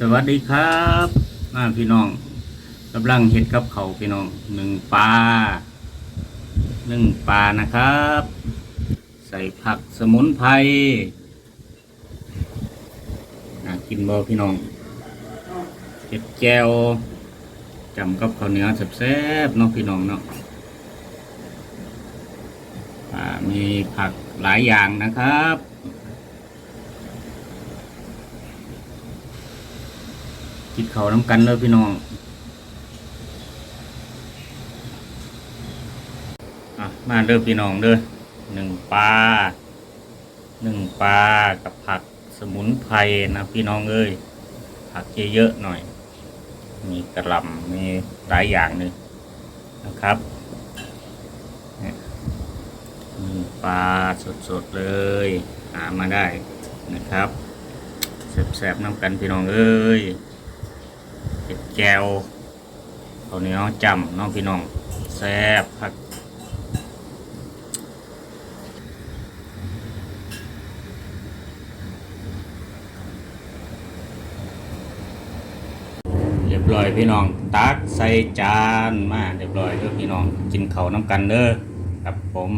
สวัสดีครับมาพี่น้องกำลังเห็ดกับเขาพี่น้องหนึ่งปลาหนึ่งปลานะครับ ใส่ผักสมุนไพรน่ากินบ่พี่น้องเห็ดแก้วจำกับข้าวเหนียวแซ่บๆเนาะพี่น้องเนาะมีผักหลายอย่างนะครับ กินเขาน้ำกันเลยพี่น้องอะมาเด้อพี่น้องเด้อหนึ่งปลาหนึ่งปลากับผักสมุนไพรนะพี่น้องเอ้ยผักเยอะๆหน่อย มีกระหล่ำมีหลายอย่างหนึ่งนะครับมีปลาสดๆเลย หามาได้นะครับแซบๆน้ำกันพี่น้องเอ้ย เห็ดแก้วเขาวเหนี้ยวจำน้องพี่น้องแซ่บผักเรียบร้อยพี่น้อง ตักใส่จานมาเรียบร้อยเด้อพี่น้อง กินเขาน้ำกันเด้อครับผม